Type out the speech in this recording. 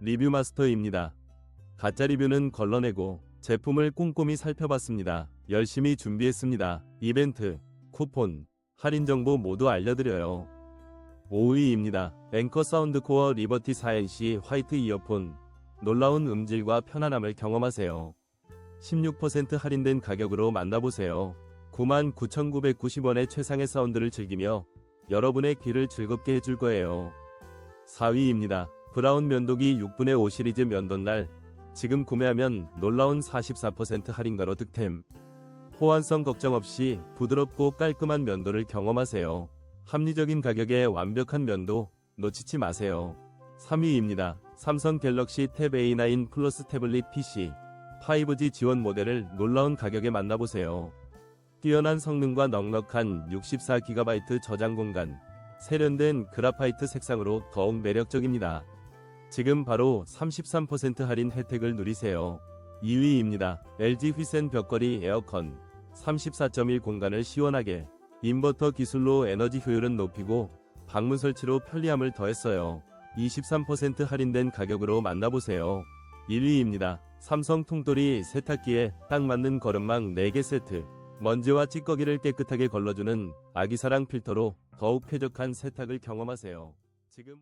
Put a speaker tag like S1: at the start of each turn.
S1: 리뷰 마스터입니다. 가짜 리뷰는 걸러내고 제품을 꼼꼼히 살펴봤습니다. 열심히 준비했습니다. 이벤트, 쿠폰, 할인 정보 모두 알려드려요. 5위입니다. 앵커 사운드 코어 리버티 4NC 화이트 이어폰. 놀라운 음질과 편안함을 경험하세요. 16% 할인된 가격으로 만나보세요. 99,990원의 최상의 사운드를 즐기며 여러분의 귀를 즐겁게 해줄 거예요. 4위입니다. 브라운 면도기 6분의 5 시리즈 면도날. 지금 구매하면 놀라운 44% 할인가로 득템. 호환성 걱정 없이 부드럽고 깔끔한 면도를 경험하세요. 합리적인 가격에 완벽한 면도 놓치지 마세요. 3위입니다. 삼성 갤럭시 탭 A9 플러스 태블릿 PC 5G 지원 모델을 놀라운 가격에 만나보세요. 뛰어난 성능과 넉넉한 64GB 저장 공간, 세련된 그라파이트 색상으로 더욱 매력적입니다. 지금 바로 33% 할인 혜택을 누리세요. 2위입니다. LG 휘센 벽걸이 에어컨 34.1 공간을 시원하게 인버터 기술로 에너지 효율은 높이고 방문 설치로 편리함을 더했어요. 23% 할인된 가격으로 만나보세요. 1위입니다. 삼성 통돌이 세탁기에 딱 맞는 거름망 4개 세트. 먼지와 찌꺼기를 깨끗하게 걸러주는 아기사랑 필터로 더욱 쾌적한 세탁을 경험하세요. 지금